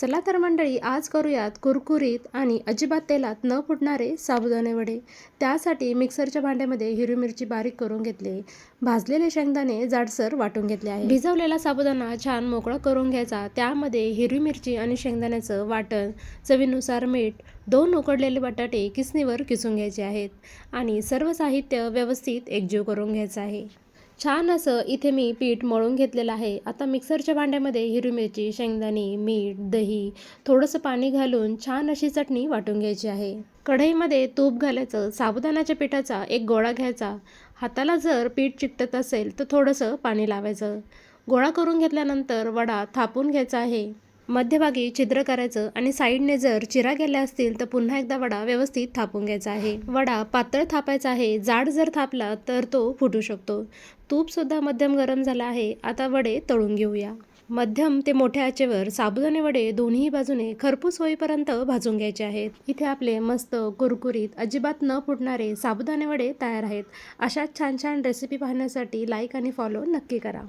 चला तर मंडळी आज करूयात कुरकुरीत आणि अजिबात तेलात न फुटणारे साबुदाणे वडे. त्यासाठी मिक्सरच्या भांड्यामध्ये हिरवी मिरची बारीक करून घेतले. भाजलेले शेंगदाणे जाडसर वाटून घेतले आहे. भिजवलेला साबुदाणा छान मोकळा करून घ्यायचा. त्यामध्ये हिरवी मिरची आणि शेंगदाण्याचं वाटण चवीनुसार मीठ दोन उकडलेले बटाटे किसणीवर किसून घ्यायचे आहेत आणि सर्व साहित्य व्यवस्थित एकजीव करून घ्यायचं आहे. छान असं इथे मी पीठ मळून घेतलेलं आहे. आता मिक्सरच्या भांड्यामध्ये हिरवी मिरची शेंगदाणे मीठ दही थोडंसं पाणी घालून छान अशी चटणी वाटून घ्यायची आहे. कढईमध्ये तूप घालायचं साबुदाण्याच्या पिठाचा एक गोळा घ्यायचा. हाताला जर पीठ चिकटत असेल तर थोडंसं पाणी लावायचं. गोळा करून घेतल्यानंतर वडा थापून घ्यायचा आहे. मध्यभागी छिद्र करायचं आणि साईडने जर चिरा गेल्या असतील तर पुन्हा एकदा वडा व्यवस्थित थापून घ्यायचा आहे. वडा पातळ थापायचा आहे. जाड जर थापला तर तो फुटू शकतो. तूपसुद्धा मध्यम गरम झाला आहे. आता वडे तळून घेऊया. मध्यम ते मोठ्या आचेवर साबुदाणे वडे दोन्ही बाजूने खरपूस होईपर्यंत भाजून घ्यायचे आहेत. इथे आपले मस्त कुरकुरीत अजिबात न फुटणारे साबुदाणे वडे तयार आहेत. अशा छान छान रेसिपी पाहण्यासाठी लाईक आणि फॉलो नक्की करा.